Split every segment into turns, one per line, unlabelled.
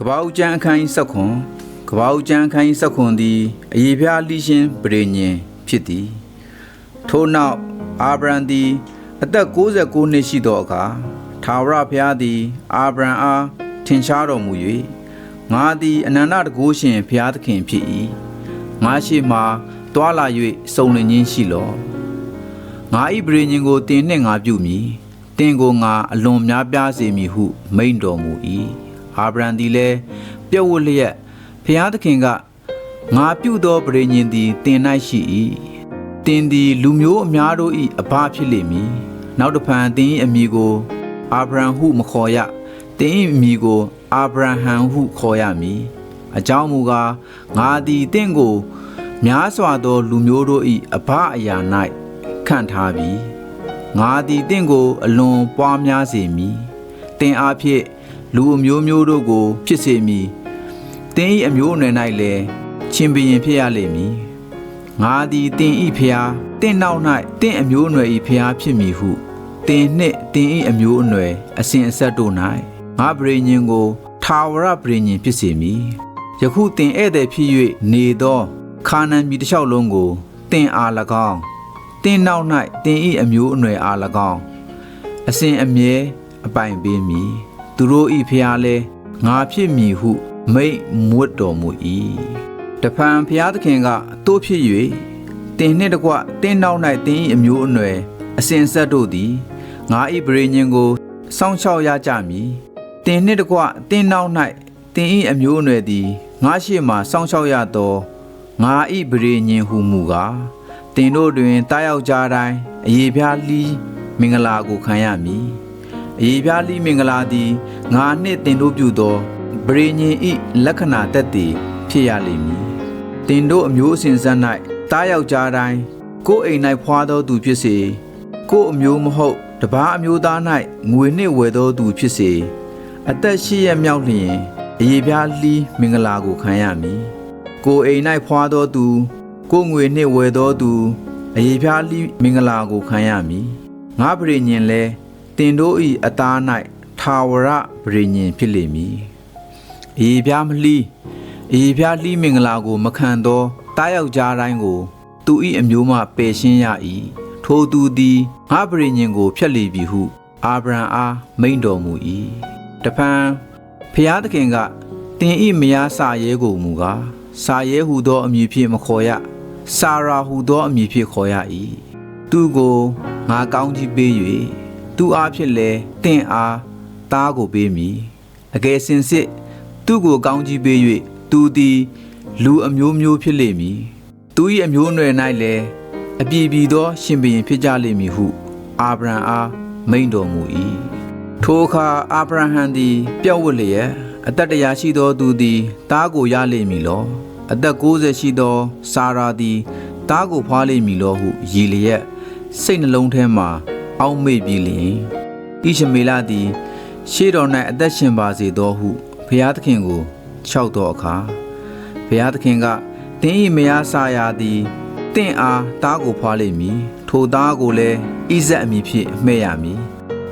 ကပ္ပဦးကျမ်းအခန်းကြီးဆက်ခွန်ကပ္ပဦးကျမ်းအခန်းကြီးဆက်ခွန်သည်အယေဖျားလိရှင်ပရိညင်ဖြစ်သည်ထို့နောက်အာဗြံသည်အသက်69နှစ်ရှိသောအခါထာဝရဘုရားသည် အာဗြံအားထင်ရှားတော်မူ၍ငါသည်အနန္တတကုရှင်ဘုရားသခင်ဖြစ်၏ငါရှိမှတွာလာ၍စုံလင်ခြင်းရှိလော့ငါဤပရိညင်ကိုတင်နှင့်ငါပြုမည်တင်ကိုငါအလွန်များပြားစေမည်ဟုမိန့်တော်မူ၏ အာဗြံသည်လည်းပြုတ်ဝတ်လျက်ဖျားသခင်ကငါပြုသောပရိညင်သည်တင်၌ရှိ၏တင်သည်လူမျိုးအများတို့၏အဘဖြစ်လိမ့်မည်နောက်တစ်ဖန်တင်၏အမည်ကို အာဗြံဟုမခေါ်ရတင်၏အမည်ကို အာဗြဟံဟုခေါ်ရမည်အကြောင်းမူကားငါသည်တင့်ကိုများစွာသောလူမျိုးတို့၏အဘအရာ၌ခန့်ထားပြီငါသည်တင့်ကို အလွန်ပွားများစေမည်တင်အားဖြင့် လူအမျိုးမျိုးတို့ကို ဖြစ်စေမည်တင်း၏အမျိုးအနွယ်၌လည်းချင်းပင်ဖြစ်ရလိမ့်မည်ငါသည်တင်၏ဖျားတင့်နောက်၌တင့်အမျိုးအနွယ်၏ဖျားဖြစ်မည်ဟုတင်နှင့်တင်၏အမျိုးအနွယ်အစဉ်အဆက်တို့၌ငါပရိညင်ကိုထာဝရပရိညင်ဖြစ်စေမည်ယခုတင်ဧည့်သည်ဖြစ်၍နေသောခါနန်ပြည်တစ်လျှောက်လုံးကိုတင်အား၎င်းတင်နောက်၌တင်၏အမျိုးအနွယ်အား၎င်းအစဉ်အမြဲအပိုင်ပေးမည် သူတို့၏ဖျားလဲငါဖြစ်မည်ဟု မိတ်မွတ်တော်မူ၏တဖန်ဖျားသခင်ကတိုးဖြစ်၍တင်နှင့်တကွတင်းနောက်၌တင်း၏အမျိုးအနွယ်အစဉ်ဆက်တို့သည်ငါ၏ပရိညင်ကိုစောင့်ရှောက်ရကြမည်တင်နှင့်တကွတင်းနောက်၌တင်း၏အမျိုးအနွယ်သည်ငါရှိမှစောင့်ရှောက်ရသောငါ၏ပရိညင်ဟုမူကားတင်တို့တွင်တားယောက်ျားတိုင်းအယေပြားလီးမင်္ဂလာကိုခံရမည် အယေပြားလီးမင်္ဂလာသည်ငါနှင့်တင်တို့ပြုသောပရိညင်၏လက္ခဏာတက်တည်ဖြစ်ရလိမ့်မည်တင်တို့အမျိုးအစဉ်ဆက်၌တားယောက်ျားတိုင်းကိုယ်အိမ်၌ဖွာသောသူဖြစ်စေကိုယ်အမျိုးမဟုတ်တပားအမျိုးသား၌ငွေနှင့်ဝယ်သောသူဖြစ်စေအသက်ရှိရမြောက်လျင်အယေပြားလီးမင်္ဂလာကိုခံရမည်ကိုယ်အိမ်၌ဖွာသောသူကိုယ်ငွေနှင့်ဝယ်သောသူအယေပြားလီးမင်္ဂလာကိုခံရမည်ငါပရိညင်လဲ တင်တို့၏အသား၌ထာဝရပရိညင်ဖြစ်လိမ့်မည်အယေပြားမလီးအေဖျားလှီးမင်္ဂလာကို မခံသောတားယောက်ျားတိုင်းကို သူ၏အမျိုးမှပယ်ရှင်းရ၏ထိုသူသည်ငါပရိညင်ကိုဖျက်လေပြီဟု အာဗြံအားမိန့်တော်မူ၏တဖန်ဖျားသခင်ကတင်၏မယားစာရဲကိုမူကားစာရဲဟုသောအမည်ဖြင့်မခေါ်ရစာရာဟုသောအမည်ဖြင့်ခေါ်ရ၏သူကိုငါကောင်းကြီးပေး၍ သူအားဖြင့်လည်းတင့်အားသားကိုပေးမည်အကယ်စင်စစ်သူ့ကိုကောင်းကြီးပေး၍သူသည် လူအမျိုးမျိုးဖြစ်လိမ့်မည်သူ၏အမျိုးအနွယ်၌လည်းအပြည်ပြည်သော ရှင်ဘုရင်ဖြစ်ကြလိမ့်မည်ဟု အာဗြံအားမိန့်တော်မူ၏ထိုအခါအာဗြဟံသည်ပြောက်ဝတ်လျက်အသက်တရာရှိသောသူသည်တားကိုရလိမ့်မည်လောအသက်60ရှိသောစာရာသည်တားကိုဖွားလိမ့်မည်လောဟုရည်လျက်စိတ်နှလုံးထဲမှ အောက်မေ့ပြီးလျင်ဣရှမေလသည် ရှေ့တော်၌အသက်ရှင်ပါစေသောဟုဘုရားသခင်ကိုလျှောက်သောအခါဘုရားသခင်ကတင်း၏မယားစာယာသည်တင့်အားတားကိုဖွားလိမ့်မည်ထိုသားကိုလည်းဣဇက်အမည်ဖြင့်မှဲ့ရမည်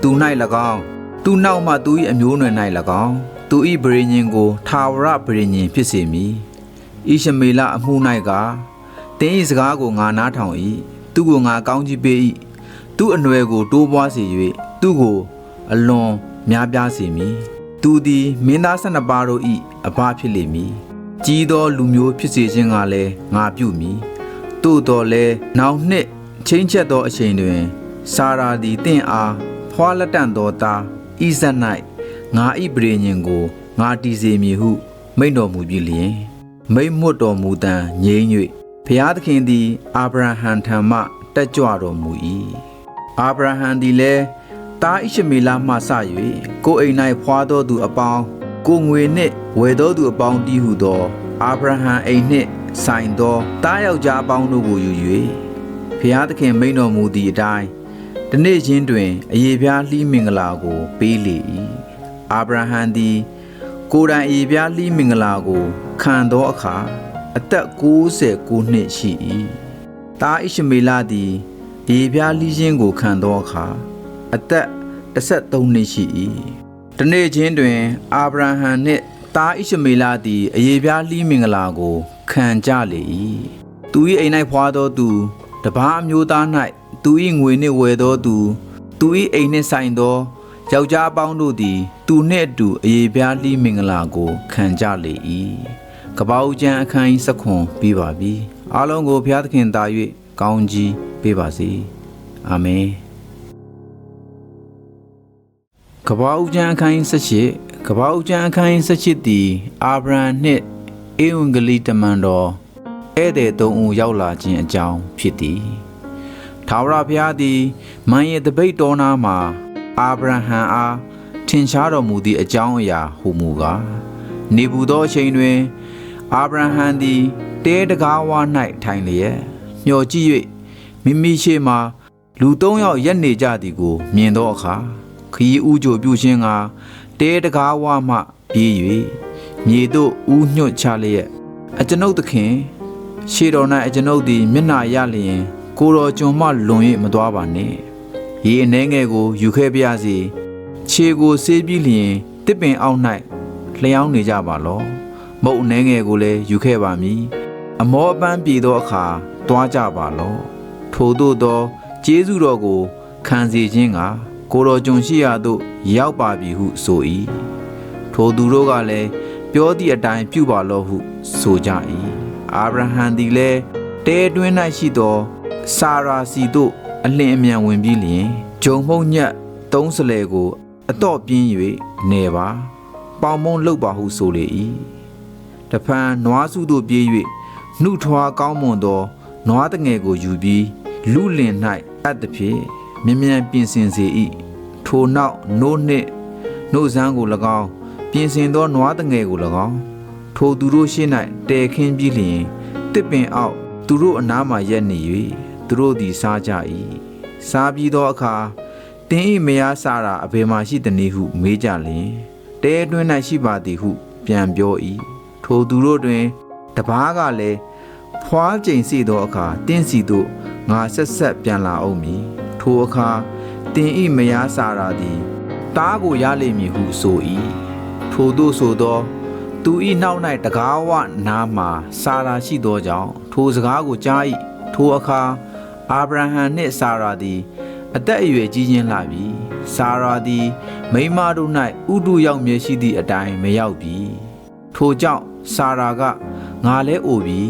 သူ၌၎င်းသူနောက်မှသူ၏အမျိုးအနွယ်၌၎င်းသူ၏ဗြိညင်ကိုထာဝရဗြိညင်ဖြစ်စေမည်ဣရှမေလအမှု၌ကတင်း၏စကားကိုငါနားထောင်၏သူကိုငါကောင်းကြီးပေး၏ သူအနွယ်ကိုတိုးပွားစေ၍သူကို အလွန်များပြားစေမည်သူသည်မင်းသား၁၂ပါးတို့၏အဘဖြစ်လိမ့်မည်ကြီးသောလူမျိုးဖြစ်စေခြင်းကလည်းငါပြုမည်သို့တော်လည်းနောက်နှစ်ချင်းချက်သောအချိန်တွင်စာရာသည်တင့်အားဖွာလက်တန့်သောသားဣဇက်၌ငါ၏ပရိညင်ကိုငါတီစေမည်ဟု မိန့်တော်မူပြီးလျင် မိန့်မွတ်တော်မူတံငြိမ့်၍ဖျားသခင်သည်အာဗြဟံထံမှတက်ကြွတော်မူ၏ အာဗြဟံသည်လည်းတားဣရှမေလမှစ၍ကိုယ်အိမ်၌ဖွာသောသူအပေါင်းကိုငွေနှင့်ဝယ်သောသူအပေါင်းတည်းဟုသောအာဗြဟံအိမ်နှင့်ဆိုင်သောတားယောက်ျားအပေါင်းတို့ကိုယူ၍ဖျားသခင်မိန်တော်မူသည့်အတိုင်းတနေ့ချင်းတွင်အယေပြားလှီးမင်္ဂလာကို ပေးလေ၏အာဗြဟံသည် ကိုယ်တိုင်အယေပြားလှီးမင်္ဂလာကို ခံသောအခါအသက်69နှစ်ရှိ၏တားဣရှမေလသည် အယေပြားလှီးခြင်းကိုခံသောအခါအသက်13နှစ်ရှိ၏တနေ့ချင်းတွင်အာဗြဟံနှင့်သားဣရှမေလသည်အယေပြားလှီးမင်္ဂလာကိုခံကြလေ၏သူ၏အိမ်၌ဖွာသောသူတပားအမျိုးသား၌သူ၏ငွေနှင့်ဝယ်သောသူသူ၏အိမ်နှင့်ဆိုင်သောယောက်ျားအပေါင်းတို့သည် သူနှင့်အတူအယေပြားလှီးမင်္ဂလာကိုခံကြလေ၏ကပ္ပဦးကျမ်းအခန်းကြီးစခွန်ပြီးပါပြီအားလုံးကိုဘုရားသခင်တာ၍ကောင်းကြီး ပေးပါစေအာမင်ကပ္ပဦးကျမ်းအခန်းကြီး18ကပ္ပဦးကျမ်းအခန်းကြီး18သည်အာဗြဟံနှင့်ဧဝံဂေလိတမန်တော်ဧည့်သည်သုံးဦးရောက်လာခြင်းအကြောင်းဖြစ်သည်ထာဝရဘုရားသည်မန်ရဲ့တပိတ်တော်နာမှာအာဗြဟံအားထင်ရှားတော်မူသည့်အကြောင်းအရာဟူမူကားနေဘူးသောအချိန်တွင် အာဗြဟံသည်တဲတကားဝ၌ထိုင်လျက်မျှော်ကြည့်၍ မိမိရှေ့မှလူသုံးယောက်ရက်နေကြသည်ကို မြင်သောအခါခရီးဥကြိုပြုခြင်းကတဲတကားဝမှပြေး၍မြေသို့ဥညွတ်ချလျက်အကျွန်ုပ်သခင်ရှေတော်၌အကျွန်ုပ်သည်မျက်နာရလျင် ကိုတော်ကျွန်မှလွန်၍မသွားပါနှင့်ရေအနေငယ်ကိုယူခဲ့ပါရစေခြေကိုဆေးပြီးလျင်တစ်ပင်အောက်၌လျှောင်းနေကြပါလောမုတ်အနေငယ်ကိုလည်းယူခဲ့ပါမည်အမောအပန်းပြေသောအခါတွားကြပါလော ထို့သောသောကျေးဇူးတော်ကိုခံစေခြင်းကကိုတော်ကျွန်ရှိရာသို့ရောက်ပါပြီဟုဆို၏ထိုသူတို့ကလည်းပြောသည့်အတိုင်းပြုပါလော့ဟုဆိုကြ၏အာဗြဟံသည်လည်းတဲတွင်း၌ရှိသောစာရာစီသို့အလင်းအမြန်ဝင်ပြီးလျင်ဂျုံမှုန့်ညက်သုံးစလဲကိုအတော့ပြင်း၍နေပါပေါင်မုံလှုပ်ပါဟုဆိုလေ၏တဖန်နွားစုသို့ပြေး၍နှုထွားကောင်းမွန်သော နွားတငယ်ကိုယူပြီးလူလင်၌အပ်သည်ဖြင့်မြ мян ပြင်ဆင်စေ၏ထိုနောက်နိုးနှင့်နို့စမ်းကို၎င်းပြင်ဆင်သောနွားတငယ်ကို၎င်းထိုသူတို့ရှေ့၌တဲခင်းပြီးလျင်တစ်ပင်အောက်သူတို့အနားမှရက်နေ၍သူတို့သည်စားကြ၏စားပြီးသောအခါတင်းဤမယားစားတာအဘယ်မှရှိသနည်းဟု မေးကြလျင်တဲတွင်း၌ရှိပါသည်ဟု ပြန်ပြော၏ထိုသူတို့တွင် တပားကလည်း ဖွားကျိန်စီသောအခါတင်းစီသို့ငါဆက်ဆက်ပြန်လာအောင်မည်ထိုအခါတင်ဤမယားစာရာသည်တားကိုရလိမ့်မည်ဟုဆို၏ထိုသို့ဆိုသောသူဤနောက်၌တကားဝနားမှစာရာရှိသောကြောင့်ထိုစကားကိုကြား၏ထိုအခါအာဗြဟံနှင့်စာရာသည်အသက်အရွယ်ကြီးချင်းလာပြီစာရာသည် မိန်းမတို့၌ဥဒုရောက်မြဲရှိသည့်အတိုင်းမရောက်ပြီထိုကြောင့်စာရာကငါလဲအိုပြီ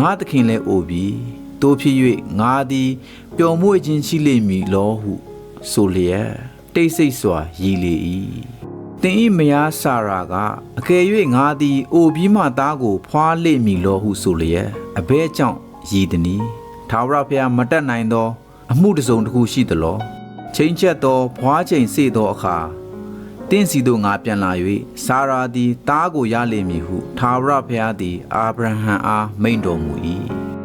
ငါသခင်လဲအိုပြီတို့ဖြစ်၍ငါသည်ပျော်မွေ့ခြင်းရှိလိမ့်မည်လောဟု ဆိုလျက်တိတ်ဆိတ်စွာရည်လေ၏တင်ဤမယားဆာရာကအကယ်၍ငါသည်အိုပြီးမှသားကို ဖွာလိမ့်မည်လောဟုဆိုလျက်အဘဲကြောင့်ရည်သည်။ထာဝရဘုရားမတတ်နိုင်သော အမှုတစ်စုံတစ်ခုရှိသလောချိန်ချက်သောဖွာချိန်စေသောအခါ တင့်စီတို့ငါပြန်လာ၍စာရာသည်သားကိုရလိမ့်မည်ဟုထာဝရဘုရားသည်အာဗြဟံအားမိန့်တော်မူ၏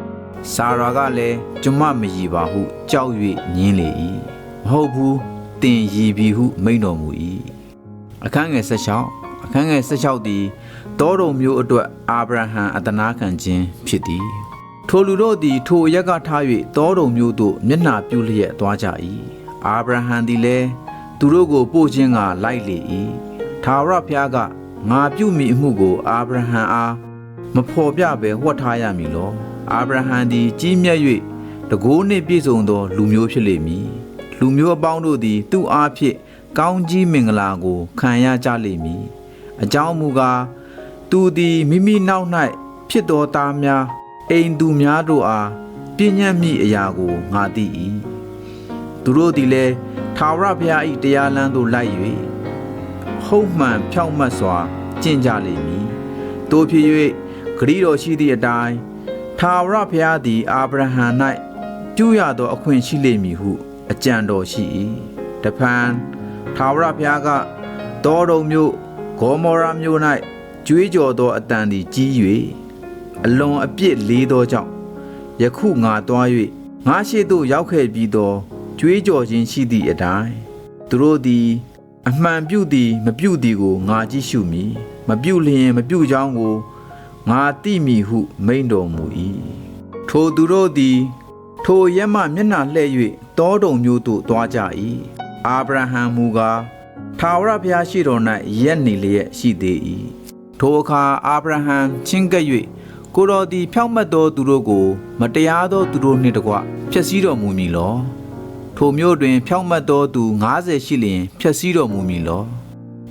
။စာရာကလည်းကျွန်မမရည်ပါဟုကြောက်၍ညင်းလေ၏မဟုတ်ဘူးတင်ရည်ပြီဟုမိန့်တော်မူ၏အခန်းငယ်16အခန်းငယ်16သည်တောတော်မျိုးအတွက်အာဗြဟံအတနာခံခြင်းဖြစ်သည်ထိုလူတို့သည်ထိုအရက်ကထား၍တောတော်မျိုးသို့မျက်နှာပြုလျက်သွားကြ၏အာဗြဟံသည်လည်း သူတို့ကိုပို့ခြင်းကလိုက်လေ၏ထာဝရဘုရားကငါပြုမိအမှုကို အာဗြဟံအားမဖော်ပြဘဲဟောထားရမည်လောအာဗြဟံသည် ကြီးမြတ်၍တကိုးနှင့်ပြည့်စုံသော လူမျိုးဖြစ်လိမ့်မည်လူမျိုးအပေါင်းတို့သည် သူ့အားဖြင့်ကောင်းကြီးမင်္ဂလာကိုခံရကြလိမ့်မည်အကြောင်းမူကားသူသည်မိမိနောက်၌ဖြစ်သောသားများအိမ်သူများတို့အားပြည့်ညတ်မိအရာကိုငါသိ၏သူတို့သည်လည်း ထာဝရဘုရား၏တရားလမ်းသို့လိုက်၍ဟုတ်မှန်ဖြောင့်မတ်စွာကျင့်ကြလိမ့်မည်တို့ဖြစ်၍ဂရီတော်ရှိသည့်အတိုင်းထာဝရဘုရားသည်အာဗြဟံ၌ပြုရသော အခွင့်ရှိလိမ့်မည်ဟု အကြံတော်ရှိ၏တဖန်ထာဝရဘုရားကတောတော်မြို့ဂေါမောရာမြို့၌ကြွေးကြော်သောအတန်သည်ကြီး၍အလွန်အပြစ်လေးသောကြောင့်ယခုငါသွား၍ငါရှိသို့ရောက်ခဲ့ပြီးသော ကြွေးကြော်ခြင်းရှိသည့်အတိုင်းသူတို့သည် အမှန်ပြုသည် မပြုသည်ကိုငါကြည့်ရှုမည်မပြုလျင်မပြုကြောင်းကိုငါသိမည်ဟုမိန့်တော်မူ၏ထိုသူတို့သည် ထိုရက်မှမျက်နှာလှည့်၍တောတုံမျိုးသို့သွားကြ၏အာဗြဟံမူကားထာဝရဘုရားရှိတော်၌ရက်နေလျက်ရှိသေး၏ထိုအခါအာဗြဟံချင်းကပ်၍ကိုတော်သည်ဖြောင့်မတ်သောသူတို့ကို မတရားသောသူတို့နှင့်တကွဖျက်ဆီးတော်မူမည်လော ထိုမျိုးတွင် ဖြောင့်မတ်သောသူ90ရှိလျင်ဖျက်ဆီးတော်မူမည်လော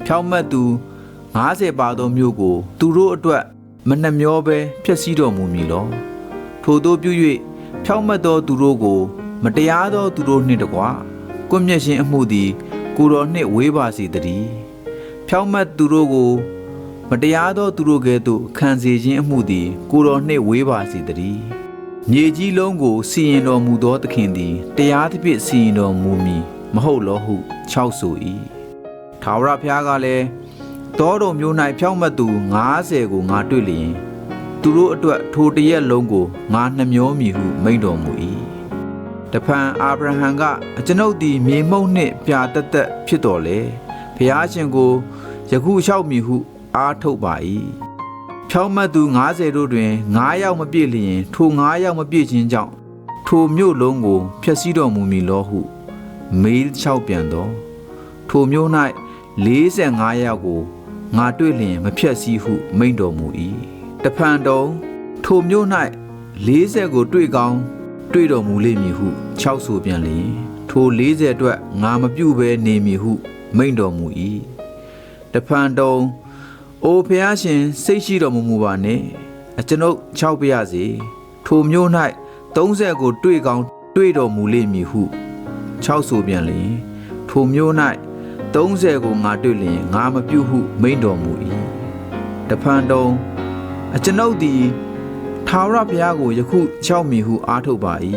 ဖြောင့်မတ်သူ90ပါသောမျိုးကို သူတို့အတွက်မနှမျောဘဲဖျက်ဆီးတော်မူမည်လောထိုတို့ပြု၍ဖြောင့်မတ်သောသူတို့ကို မတရားသောသူတို့နှင့်တကွကွမျက်ရှင်အမှုသည် ကိုတော်နှင့်ဝေးပါစေတည်းဖြောင့်မတ်သူတို့ကို မတရားသောသူတို့ကဲ့သို့ခံစေခြင်းအမှုသည် ကိုတော်နှင့်ဝေးပါစေတည်း မြေကြီးလုံးကိုစီရင်တော်မူသောသခင်သည်တရားသဖြင့်စီရင်တော်မူမည်မဟုတ်လောဟု၆ဆို၏ထာဝရဘုရားကလည်းတောတော်မျိုး၌ဖြောင့်မတ်သူ90ကိုငါတွေ့လျင်သူတို့အတွက်ထိုတရက်လုံးကိုငါနှမျောမည်ဟုမိန့်တော်မူ၏တဖန်အာဗြဟံကအကျွန်ုပ်သည်မြေမှုန့်နှင့်ပြာတက်တက်ဖြစ်တော်လေဘုရားရှင်ကိုယခုလျှောက်မည်ဟုအားထုတ်ပါ၏ ဖြောင်းမတ်သူ90တို့တွင်9ယောက်မပြည့်လျင် ထို9ယောက်မပြည့်ခြင်းကြောင့်ထိုမြို့လုံးကိုဖျက်ဆီးတော်မူမည်လောဟု မေးလျှောက်ပြန်သောထိုမြို့၌45ယောက်ကိုငါတွေ့လျင်မဖျက်ဆီးဟုမိန့်တော်မူ၏တဖန်တုံးထိုမြို့၌40ကိုတွေ့ကောင်းတွေ့တော်မူလိမ့်မည်ဟု6ဆိုပြန်လျင်ထို40အတွက်ငါမပြုတ်ဘဲနေမည်ဟု မိန့်တော်မူ၏တဖန်တုံး အိုဖျားရှင်စိတ်ရှိတော်မူမူပါနှင့်အကျွန်ုပ်6ပြရစေထိုမြို့၌30ကိုတွေ့ကောင်းတွေ့တော်မူလိမ့်မည်ဟု6ဆိုပြန်လျင်ထိုမြို့၌30ကိုငါတွေ့လျင်ငါမပြုတ်ဟုမိန့်တော်မူ၏တဖန်တုံးအကျွန်ုပ်သည်ထာဝရဘုရားကိုယခုချောက်မည်ဟုအားထုတ်ပါ၏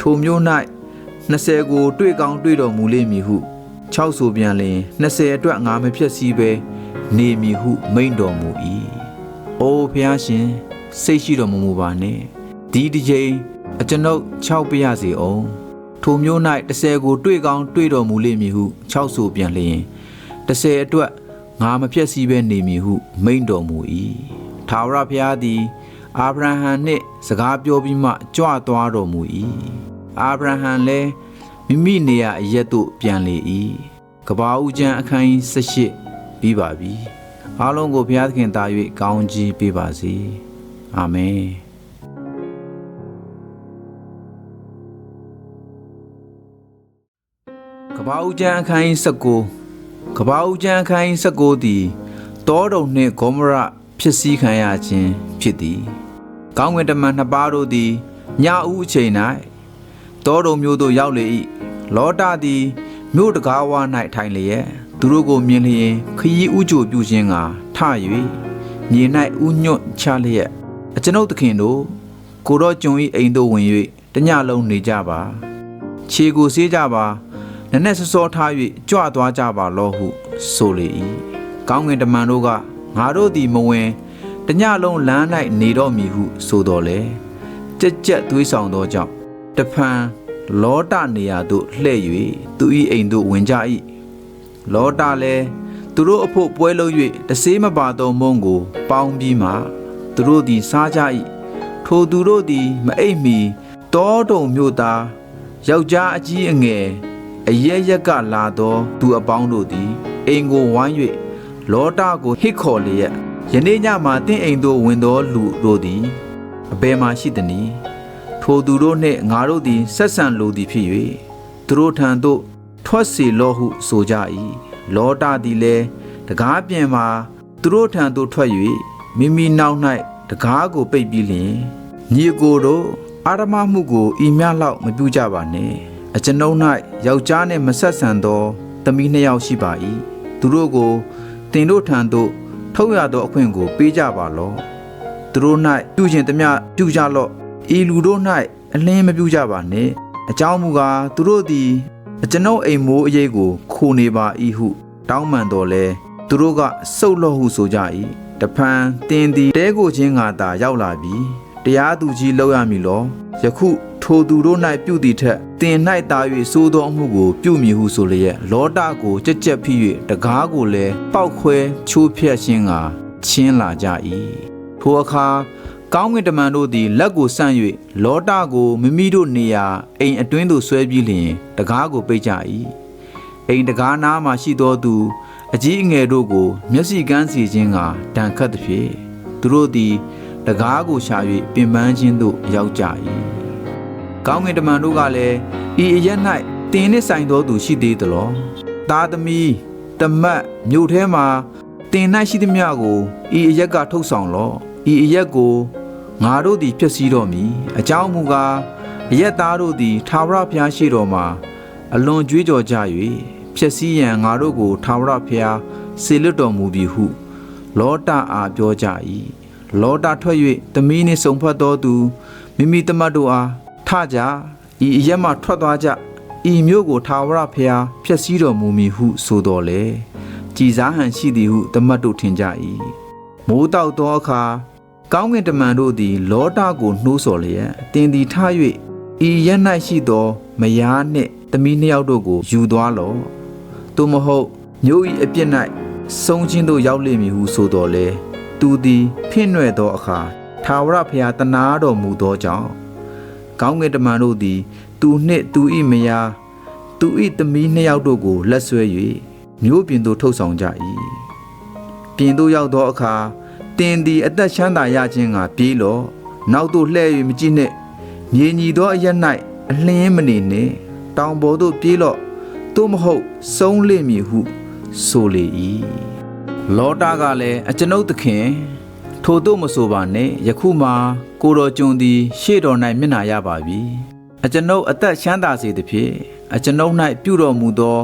ထိုမျိုး၌20ကိုတွေ့ကောင်းတွေ့တော်မူလိမ့်မည်ဟု6ဆိုပြန်လျင်20အတွက်ငါမဖြစ်စည်းပဲ နေမည်ဟုမိန့်တော်မူ၏အိုဘုရားရှင်စိတ်ရှိတော်မူမူပါနှင့်ဒီတစ်ချိန်အကျွန်ုပ်6ပြရစေအောင်ထိုမျိုး၌30ကိုတွေ့ကောင်းတွေ့တော်မူလိမ့်မည်ဟု6ဆိုပြန်လျင်30အတွက်ငါမဖြစ်စည်းပဲနေမည်ဟုမိန့်တော်မူ၏ထာဝရဘုရားသည် အာဗြဟံနှင့်စကားပြောပြီးမှကြွသွားတော်မူ၏အာဗြဟံလည်းမိမိနေရာအရက်သို့ပြန်လေ၏ကဘာဦးကျမ်းအခန်းကြီး18 ပြီးပါပြီအားလုံးကိုဘုရားသခင်တာ၍ကောင်းကြီးပေးပါစေအာမင်ကဘာဦးကျမ်းအခန်းကြီး19ကဘာဦးကျမ်းအခန်းကြီး19သည်တောတုံနှင့်ဂေါမရဖြစ်စည်းခံရခြင်းဖြစ်သည်ကောင်းကင်တမန်နှစ်ပါးတို့သည်ညဦးအချိန်၌တောတုံမျိုးသို့ရောက်လေ၏လောတာသည်မြို့တကားဝါ၌ထိုင်လျက် သူတို့ကိုမြင်လျင်ခရီးဥကြိုပြုခြင်းကထ၍မြေ၌ဥညွတ်ချလျက်အကျွန်ုပ်သခင်တို့ကိုတော့ကျွန်၏အိမ်သို့ဝင်၍တညလုံးနေကြပါ ခြေကိုဆေးကြပါနက်နက်စောစောထား၍ကြွသွားကြပါလောဟုဆိုလေ၏ကောင်းကင်တမန်တို့ကငါတို့သည်မဝင်တညလုံးလမ်း၌နေတော့မည်ဟုဆိုတော်လေကြက်ကြက်သွေးဆောင်သောကြောင့်တဖန်လောတနေရာသို့လှည့်၍သူ၏အိမ်သို့ဝင်ကြ၏ လောတလည်းသူတို့အဖို့ပွဲလုပ်၍တဆေးမပါသောမုံကို ပေါင်းပြီးမှသူတို့သည်စားကြ၏ထိုသူတို့သည်မအိပ်မီတောတုံမြို့သားယောက်ျားအကြီးအငယ်အရဲရက်ကလာသောသူအပေါင်းတို့သည်အိမ်ကိုဝိုင်း၍လောတကိုဟစ်ခေါ်လျက်ယနေ့ညမှာတင့်အိမ်သို့ဝင်သောလူတို့သည်အဘယ်မှရှိသနည်းထိုသူတို့နှင့်ငါတို့သည်ဆက်ဆံလိုသည်ဖြစ်၍သူတို့ထံသို့ ထွက်စေလောဟုဆိုကြ၏လောတသည်လည်းတကားပြင်မှာသူတို့ထံသို့ထွက်၍မိမိနောက်၌တကားကိုပိတ်ပြီးလျင်ညီကိုတို့အာရမမှုကိုဤမြလောက်မပြုကြပါနဲ့အကျွန်ုပ်၌ယောက်ျားနှင့်မဆက်ဆံသောသမီးနှစ်ယောက်ရှိပါ၏သူတို့ကိုတင်တို့ထံသို့ထုတ်ရသောအခွင့်ကိုပေးကြပါလော့သူတို့၌ပြုခြင်းသမျှပြုကြလော့ဤလူတို့၌အလင်းမပြုကြပါနှင့်အကြောင်းမူကားသူတို့သည်အ ကျွန်ုပ်အိမ်မိုးအရေးကိုခိုနေပါ၏ဟု တောင်းပန်တော်လဲသူတို့ကစုပ်လော့ဟုဆိုကြ၏တဖန်တင်းသည်တဲကိုချင်းငါသာရောက်လာပြီတရားသူကြီးလောက်ရမည်လောယခုထိုသူတို့၌ပြုသည်ထက်တင်၌သာ၍စိုးသောအမှုကိုပြုမည်ဟုဆိုလျက်လောတကိုကြက်ကြက်ဖိ၍တကားကိုလည်းပောက်ခွဲချိုးဖျက်ခြင်းကချင်းလာကြ၏ထိုအခါ ကောင်းကင်တမန်တို့သည်လက်ကိုဆန့်၍လောတကိုမိမိတို့နေရာအိမ်အတွင်းသို့ဆွဲပြီးလျင်တကားကိုပိတ်ကြ၏အိမ်တကားနားမှရှိသောသူအကြီးအငယ်တို့ကို မျက်စိကန်းစီခြင်းကတန်ခတ်သည်ဖြင့်သူတို့သည်တကားကိုရှာ၍ပင်ပန်းခြင်းသို့ရောက်ကြ၏ကောင်းကင်တမန်တို့ကလည်းဤအရက်၌တင်းနှင့်ဆိုင်သောသူရှိသေးသလောသားသမီးတမတ်မြို့ထဲမှာတင်၌ရှိသည်မြကိုဤအရက်ကထုတ်ဆောင်လော့ဤအရက်ကို ငါတို့သည်ဖျက်ဆီးတော်မူအကြောင်းမူကားအရက်သားတို့သည်ထာဝရဘုရားရှိတော်မှာအလွန်ကြွေးကြော်ကြ၍ဖြစ်စည်းရန်ငါတို့ကိုထာဝရဘုရားစေလွတ်တော်မူပြီဟု လောတအားပြောကြ၏လောတထွက်၍သမီးနှင့်ဆုံဖတ်တော်သူမိမိတမတ်တို့အားထကြဤအရက်မှထွက်သွားကြဤမျိုးကိုထာဝရဘုရားဖျက်ဆီးတော်မူမည်ဟုဆိုတော်လေကြည်စားဟန်ရှိသည်ဟုတမတ်တို့ထင်ကြ၏မိုးတောက်သောအခါ ကောင်းကင်တမန်တို့သည် လောတကိုနှိုးဆော်လျက်တင်သည်ထ၍ဤရက်၌ရှိသော မယားနှင့်သမီးနှစ်ယောက်တို့ကိုယူသွားလော့သို့မဟုတ်မျိုးဤအပြစ်၌ဆုံးချင်းတို့ရောက်လိမ့်မည်ဟုဆိုတော်လေသူသည်ဖင့်နွယ်သောအခါထာဝရဘုရားတနာတော်မူသောကြောင့်ကောင်းကင်တမန်တို့သည် သူနှင့်သူ၏မယားသူ၏သမီးနှစ်ယောက်တို့ကိုလက်ဆွဲ၍မျိုးပြင်သို့ထုတ်ဆောင်ကြ၏ပြင်သို့ရောက်သောအခါ တင်သည်အသက်ချမ်းသာရခြင်းကပြေးလော့နောက်သို့လှည့်၍မကြည့်နှင့်မြေညီသောအရက်၌အလင်းမနေနှင့်တောင်ပေါ်သို့ပြေးလော့သို့မဟုတ်ဆုံးလိမ့်မည်ဟု ဆိုလေ၏လောတာကလည်းအကျွန်ုပ်သခင်ထို့သို့မဆိုပါနဲ့ယခုမှကိုတော်ကျွန်သည် ရှေ့တော်၌မျက်နာရပါပြီအကျွန်ုပ်အသက်ချမ်းသာစေသဖြင့်အကျွန်ုပ်၌ပြုတော်မူသော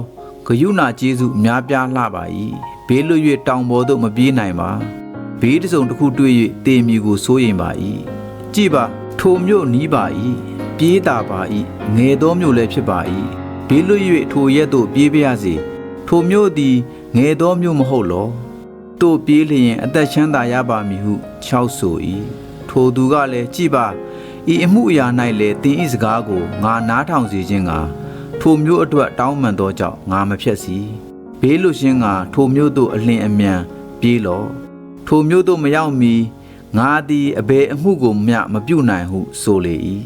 ဂယုဏကျေးဇူးအများပြားလှပါ၏ဘေးလွတ်၍တောင်ပေါ်သို့မပြေးနိုင်ပါ ဘေးတစ်စုံတစ်ခုတွေ့၍တေမီကိုစိုးရင်ပါ၏ကြည်ပါထိုမြို့နီးပါ၏ပြေးတာပါ၏ငယ်သောမြို့လည်းဖြစ်ပါ၏ဘေးလွတ်၍ထိုရက်သို့ပြေးပါရစေထိုမြို့သည်ငယ်သောမြို့မဟုတ်လောတို့ပြေးလျင်အသက်ချမ်းသာရပါမည်ဟုချောက်ဆို၏ထိုသူကလည်းကြည်ပါဤအမှုအရာ၌လည်းတင်းဤစကားကိုငါနားထောင်စေခြင်းကထိုမျိုးအတွက်တောင်းပန်သောကြောင့်ငါမဖြက်စီဘေးလွတ်ခြင်းကထိုမျိုးသို့အလင်းအမြန်ပြေးလော့ ထိုမျိုးသို့မရောက်မီငါသည်အဘယ်အမှုကိုမျှမပြုနိုင်ဟုဆိုလေ၏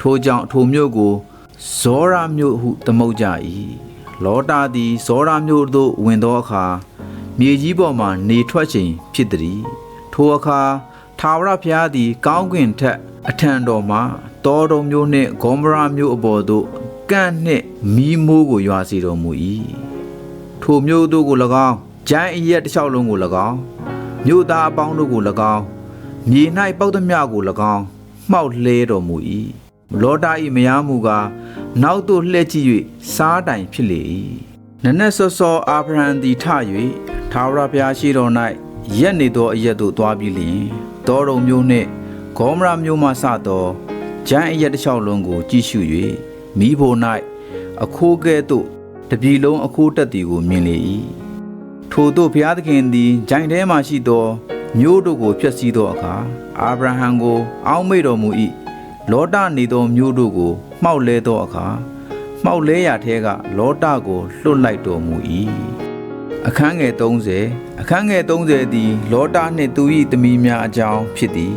ထိုကြောင့်ထိုမျိုးကိုဇောရမျိုးဟုသမုတ်ကြ၏လောတာသည်ဇောရမျိုးသို့ဝင်သောအခါမြေကြီးပေါ်မှနေထွက်ချိန်ဖြစ်သည်ထိုအခါထာဝရဘုရားသည် ကောင်းကင်ထက်အထံတော်မှတောတော်မျိုးနှင့်ဂေါမရာမျိုးအပေါ်သို့ကန့်နှင့်မီးမိုးကိုရွာစေတော်မူ၏ထိုမျိုးတို့ကို၎င်းဂျိုင်းအရက်တစ်လျှောက်လုံးကို၎င်း မြို့သားအပေါင်းတို့ကို၎င်းမြေ၌ပေါက်သမျှကို၎င်းမှောက်လှဲတော်မူ၏လောတာ၏မယားမူကားနောက်သို့လှည့်ကြည့်၍စားတိုင်ဖြစ်လေ၏နနက်စောစောအာဗြဟံသည်ထ၍ထာဝရဘုရားရှိတော်၌ရက်နေသောအရက်သို့သွားပြီးလျှင်တောတော်မျိုးနှင့်ဂေါမရာမျိုးမှစသောဂျိုင်းအရက်တစ်လျှောက်လုံးကိုကြည့်ရှု၍မိဖို့၌အခိုးကဲ့သို့တပြီလုံးအခိုးတက်သည်ကိုမြင်လေ၏ ထို့သောဘုရားသခင်သည်ဂျိုင်းထဲမှရှိသောမျိုးတို့ကိုဖျက်ဆီးသောအခါအာဗြဟံကို အောက်မေ့တော်မူ၏လောတနေသောမျိုးတို့ကိုမှောက်လဲသောအခါမှောက်လဲရာထဲကလောတကိုလွတ်လိုက်တော်မူ၏အခန်းငယ်30အခန်းငယ်30သည် လောတနှင့်သူ၏သမီးများအကြောင်းဖြစ်သည်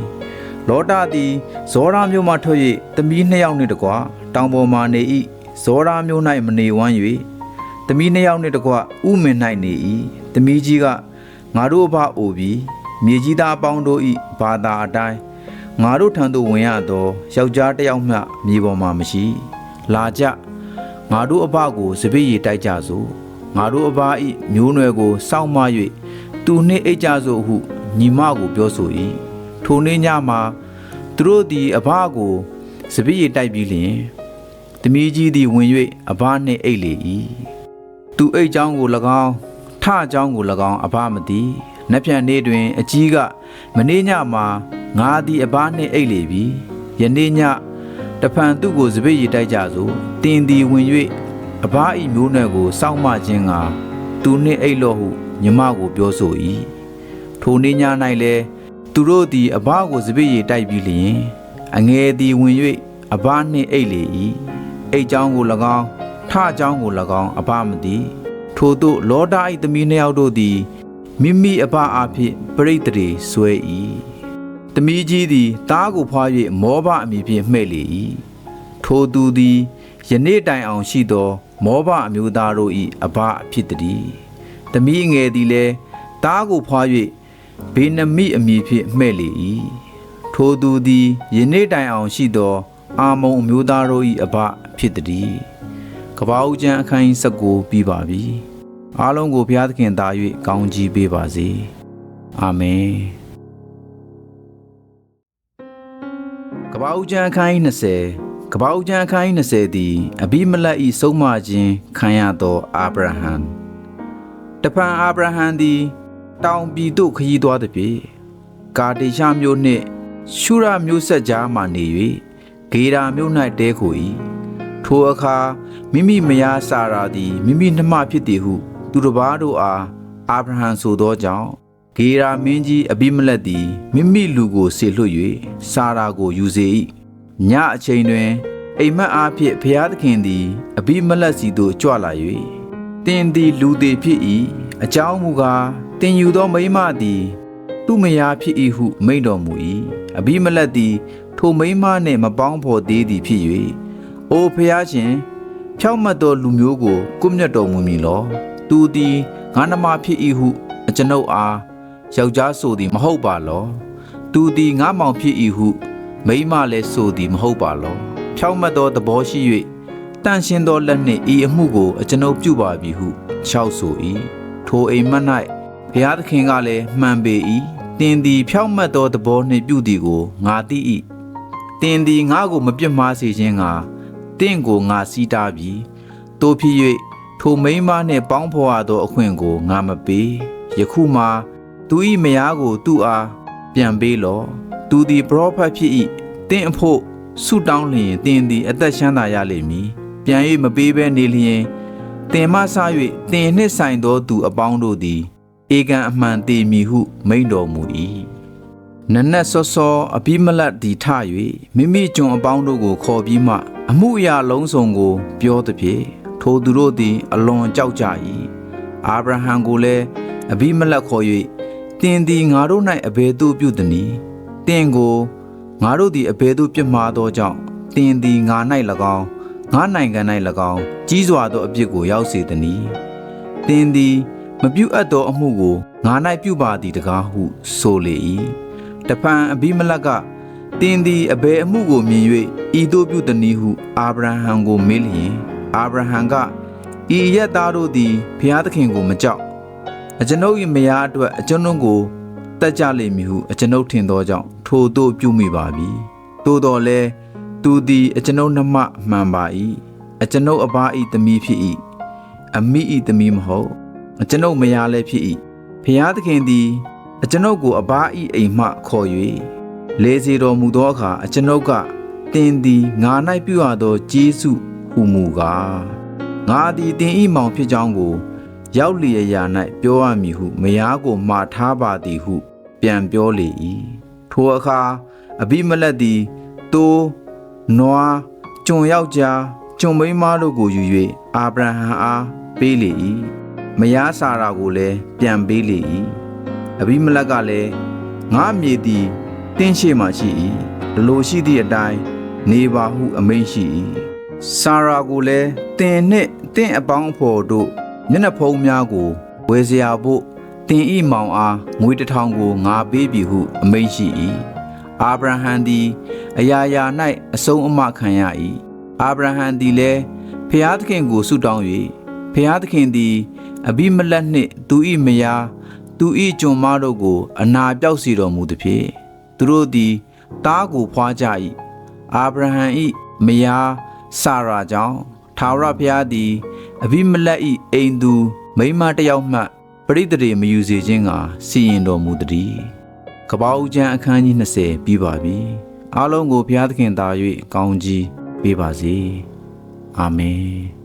လောတသည်ဇောရာမျိုးမှထွက်၍သမီးနှစ်ယောက်နှင့်တကွတောင်ပေါ်မှနေ၏ဇောရာမျိုး၌မနေဝမ်း၍သမီးနှစ်ယောက်နှင့်တကွဥမင်၌နေ၏ ။သမီးကြီးကငါတို့အဖအိုပြီးမြေကြီးသားအပေါင်းတို့၏ဘာသာအတိုင်းငါတို့ထံသို့ဝင်ရသောယောက်ျားတစ်ယောက်မျှမြေပေါ်မှာမရှိ။လာကြငါတို့အဖကိုစပည့်ရည်တိုက်ကြစို့။ငါတို့အဖ၏မျိုးနွယ်ကိုစောင့်မ၍သူနှင့်အိတ်ကြစို့ဟုညီမကိုပြောဆို၏။ထိုနေ့ညမှာသူတို့သည်အဖကိုစပည့်ရည်တိုက်ပြီးလျှင်သမီးကြီးသည်ဝင်၍အဘနှင့်အိတ်လေ၏သူအိတ်ချောင်းကို၎င်း ထအเจ้าကို၎င်းအဘမသိနက်ဖြန်နေ့တွင် အကြီးကမနေ့ညမှာငါသည်အဘနှင့်အိတ်လေပြီယနေ့ညတဖန်သူ့ကိုစပည့်ရည်တိုက်ကြစို့တင်သည်ဝင်၍အဘဤမျိုးနွယ်ကိုစောင့်မခြင်းကသူနှင့်အိတ်လော့ဟုညီမကိုပြောဆို၏ထိုနေ့ည၌လည်းသူတို့သည်အဘကိုစပည့်ရည်တိုက်ပြီးလျင်အငယ်သည်ဝင်၍အဘနှင့်အိတ်လေ၏အိတ်เจ้าကို၎င်းထအเจ้าကို၎င်းအဘမသိ ထို့သို့လောဒ၏သမီးနှစ်ယောက်တို့သည်မိမိအဘအားဖြင့်ပရိသေတွေဆွဲ၏။တမီးကြီးသည်တားကိုဖွာ၍မောဘအမည်ဖြင့်မှဲ့လေ၏။ထိုသူသည်ယနေ့တိုင်အောင်ရှိသော မောဘအမျိုးသားတို့၏အဘဖြစ်သည်။တမီးငယ်သည်လည်းတားကိုဖွာ၍ဘေနမိအမည်ဖြင့်မှဲ့လေ၏ထိုသူသည်ယနေ့တိုင်အောင်ရှိသော အာမုံအမျိုးသားတို့၏အဘဖြစ်သည်ကပ္ပဦးကျမ်းအခန်းကြီး19ပြီးပါပြီ အားလုံးကိုဘုရားသခင်သာ၍ကောင်းချီးပေးပါစေအာမင်ကပ္ပဦးကျမ်းအခန်းကြီး20ကပ္ပဦးကျမ်းအခန်းကြီး20သည်အဘိမလက်၏ဆုံးမခြင်းခံရသောအာဗြဟံတပံအာဗြဟံသည် တောင်ပြည်သို့ခရီးသွားသည်ဖြင့်ကာတေရှာမြို့နှင့်ရှုရမြို့ဆက်ကြားမှနေ၍ဂေရာမြို့၌တဲခို၏ထိုအခါမိမိမယားစာရာသည်မိမိနှမဖြစ်သည်ဟု သူတစ်ပါးတို့အားအာဗြဟံဆိုသောကြောင့်ဂေရာမင်းကြီးအဘိမလက်သည်မိမိလူကိုဆေလွှတ်၍စာရာကိုယူစေ၏ညအချိန်တွင် အိမ်မက်အားဖြင့်ဘုရားသခင်သည်အဘိမလက်စီသို့ကြွလာ၍တင်သည်လူသည်ဖြစ်၏အကြောင်းမူကားတင်ယူသောမိန်းမသည်သူမယားဖြစ်၏ဟုမိန့်တော်မူ၏အဘိမလက်သည် ထိုမိန်းမနှင့်မပေါင်းဖော်သေးသည်ဖြစ်၍အိုဖျားရှင်ဖြောက်မတ်သောလူမျိုးကိုကုမြတ်တော်မူမည်လော သူသည်ငါနှမဖြစ်၏ဟုအကျွန်ုပ်အားယောက်ျားဆိုသည်မဟုတ်ပါလောသူသည်ငါမောင်ဖြစ်၏ဟုမိန်းမလည်းဆိုသည်မဟုတ်ပါလောဖြောက်မတ်သောသဘောရှိ၍တန့်ရှင်းသောလက်နှင့်ဤအမှုကိုအကျွန်ုပ်ပြုပါပြီဟုခြောက်ဆို၏ထိုအိမ်မက်၌ဘုရားသခင်ကလည်းမှန်ပေ၏တင်သည်ဖြောက်မတ်သောသဘောနှင့်ပြုသည်ကိုငါသိ၏တင်သည်ငါကိုမပြစ်မှားစေခြင်းကတင့်ကိုငါစီးတားပြီတို့ဖြစ်၍ ထိုမိန်းမနှင့်ပေါင်းဖော်ရသောအခွင့်ကိုငါမပေးယခုမှသူ၏မယားကိုသူ့အားပြန်ပေးလော့သူသည်ပရောဖက်ဖြစ်၏တင့်အဖို့ဆုတောင်းလျင်တင်သည်အသက်ရှမ်းသာရလိမ့်မည်ပြန်၍မပေးဘဲနေလျင်တင်မဆ၍တင်နှင့်ဆိုင်သောသူအပေါင်းတို့သည်ဧကန်အမှန်တည်မည်ဟု မိန့်တော်မူ၏နနက်စောစောအဘိမလတ်သည်ထ၍မိမိကျွန်အပေါင်းတို့ကိုခေါ်ပြီးမှ အမှုအရာလုံးစုံကို ပြောသည်ဖြင့် ထိုသူတို့သည် အလွန်ကြောက်ကြ၏အာဗြဟံကိုလည်းအဘိမလတ်ခေါ်၍တင်သည်ငါတို့၌အဘယ်သို့ပြုသနည်းတင်ကိုငါတို့သည်အဘယ်သို့ပြစ်မှားသောကြောင့်တင်သည်ငါ၌၎င်းငါနိုင်ငံ၌၎င်းကြီးစွာသောအပြစ်ကိုရောက်စေသနည်းတင်သည်မပြုတ်အပ်သောအမှုကိုငါ၌ပြုပါသည်တကားဟုဆိုလေ၏တဖန်အဘိမလက်ကတင်သည်အဘယ်အမှုကိုမြင်၍ဤသို့ပြုသနည်းဟုအာဗြဟံကိုမေးလျင် အာဗြဟံကဤရက်သားတို့သည်ဘုရားသခင်ကိုမကြောက်အကျွန်ုပ်၏မယားအတွက်အကျွန်ုပ်ကိုတက်ကြလိမ့်မည်ဟုအကျွန်ုပ်ထင်သောကြောင့်ထိုသို့ပြုမိပါပြီသို့တော်လည်းသူသည်အကျွန်ုပ်နှမမှန်ပါ၏အကျွန်ုပ်အဘ၏သမီးဖြစ်၏အမိ၏သမီးမဟုတ်အကျွန်ုပ်မယားလည်းဖြစ်၏ဖျားသခင်သည်အကျွန်ုပ်ကိုအဘ၏အိမ်မှခေါ်၍လေစီတော်မူသောအခါအကျွန်ုပ်ကတင်သည်ငါ၌ပြုရသောကျေးဇူး ဟုမူကားငါသည်တင်၏မောင်ဖြစ်ကြောင်းကို ရောက်လျက်ရာ၌ပြောရမည်ဟုမယားကိုမှားထားပါသည်ဟု ပြန်ပြောလေ၏ထိုအခါအဘိမလက်သည်တိုးနွားကျွန်ယောက်ျားကျွန်မိန်းမတို့ကိုယူ၍အာဗြဟံအားပေးလေ၏မယားစာရာကိုလည်းပြန်ပေးလေ၏အဘိမလက်ကလည်းငါမြေသည်တင်းရှိမှရှိ၏လိုရှိသည့်အတိုင်းနေပါဟုအမိန့်ရှိ၏ စာရာကိုလည်းတင်နှင့်တင့်အပေါင်းအဖော်တို့မျက်နှာဖုံးများကိုဝယ်စရာဖို့တင်ဤမောင်အားငွေတစ်ထောင်ကိုငါပေးပြီဟု အမိန့်ရှိ၏အာဗြဟံသည် အရာရာ၌အဆုံးအမခံရ၏အာဗြဟံသည်လည်းဖျားသခင်ကိုဆုတောင်း၍ဖျားသခင်သည်အဘိမလက်နှင့်သူ၏မယားသူ၏ကျွန်မတို့ကို အနာပြောက်စီတော်မူသည်ဖြင့်သူတို့သည်တားကိုဖွာကြ၏အာဗြဟံ၏မယား စာရာကြောင့်ထာဝရဘုရားသည်အဘိမလက်၏အိမ်သူမိန်းမတစ်ယောက်မှပရိသေတွေမယူစေခြင်းကစီရင်တော်မူသည်ကပ္ပဦးကျမ်းအခန်းကြီး20ပြီးပါပြီအားလုံးကိုဘုရားသခင်သာ၍ကောင်းကြီးပေးပါစေအာမင်